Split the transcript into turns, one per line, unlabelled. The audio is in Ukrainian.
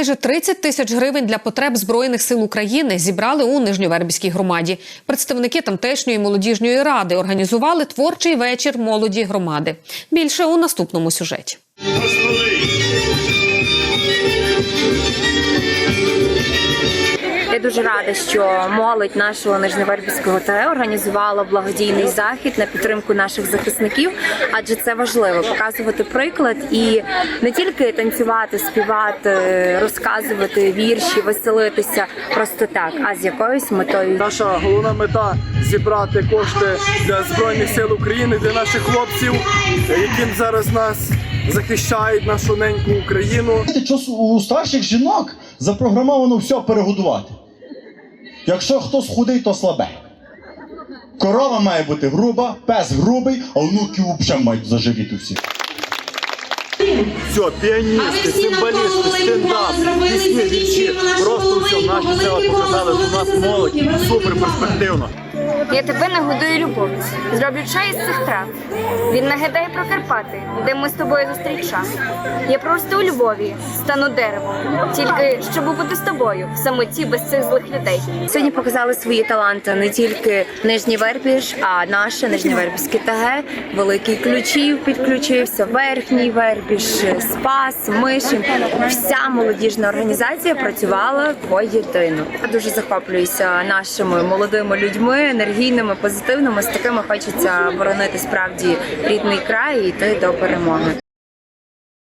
Майже 30 тисяч гривень для потреб збройних сил України зібрали у Нижньовербській громаді. Представники тамтешньої молодіжної ради організували творчий вечір молоді громади. Більше у наступному сюжеті.
Дуже рада, що молодь нашого Нижневербівського ТЕ організувала благодійний захід на підтримку наших захисників, адже це важливо показувати приклад і не тільки танцювати, співати, розказувати вірші, веселитися просто так, а з якоюсь метою.
Наша головна мета зібрати кошти для збройних сил України, для наших хлопців, яким зараз нас захищають нашу неньку Україну.
Знаєте, що у старших жінок запрограмовано все перегодувати. Якщо хтось худий, то слабе. Корова має бути груба, пес грубий, а внуки взагалі мають заживіти всі.
Все, піаністи, символісти, стендап, пісні, вірші. Просто все, наші села показали, що у нас молодь супер перспективно.
Я тебе нагодую любов'ю. Зроблю чай із цих трав. Він нагадає про Карпати, де ми з тобою зустрічали. Я просто у Львові стану деревом, тільки щоб бути з тобою в самоті без цих злих людей. Сьогодні показали свої таланти не тільки Нижній Вербіж, а наше Нижньовербівське ТГ. Великий ключів підключився, верхній Вербіж, Спас, Мишин. Вся молодіжна організація працювала воєдино. Я дуже захоплююся нашими молодими енергійними, позитивними. З такими хочеться боронити справді рідний край і йти до перемоги.